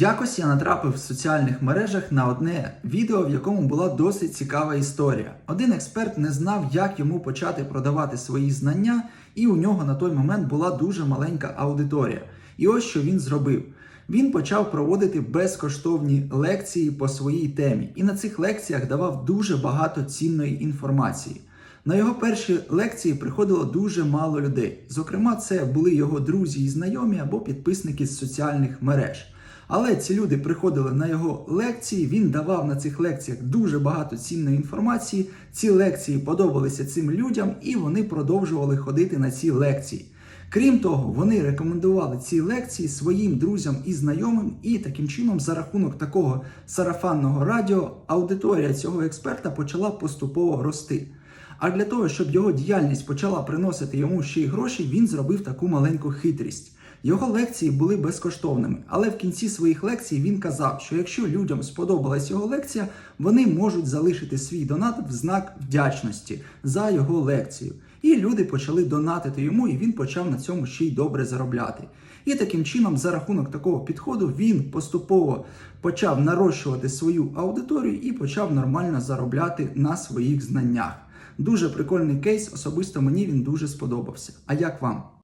Якось я натрапив в соціальних мережах на одне відео, в якому була досить цікава історія. Один експерт не знав, як йому почати продавати свої знання, і у нього на той момент була дуже маленька аудиторія. І ось що він зробив. Він почав проводити безкоштовні лекції по своїй темі, і на цих лекціях давав дуже багато цінної інформації. На його перші лекції приходило дуже мало людей. Зокрема, це були його друзі і знайомі або підписники з соціальних мереж. Але ці люди приходили на його лекції. Він давав на цих лекціях дуже багато цінної інформації. Ці лекції подобалися цим людям, і вони продовжували ходити на ці лекції. Крім того, вони рекомендували ці лекції своїм друзям і знайомим, і таким чином, за рахунок такого сарафанного радіо, аудиторія цього експерта почала поступово рости. А для того, щоб його діяльність почала приносити йому ще й гроші, він зробив таку маленьку хитрість. Його лекції були безкоштовними, але в кінці своїх лекцій він казав, що якщо людям сподобалась його лекція, вони можуть залишити свій донат в знак вдячності за його лекцію. І люди почали донатити йому, і він почав на цьому ще й добре заробляти. І таким чином, за рахунок такого підходу, він поступово почав нарощувати свою аудиторію і почав нормально заробляти на своїх знаннях. Дуже прикольний кейс, особисто мені він дуже сподобався. А як вам?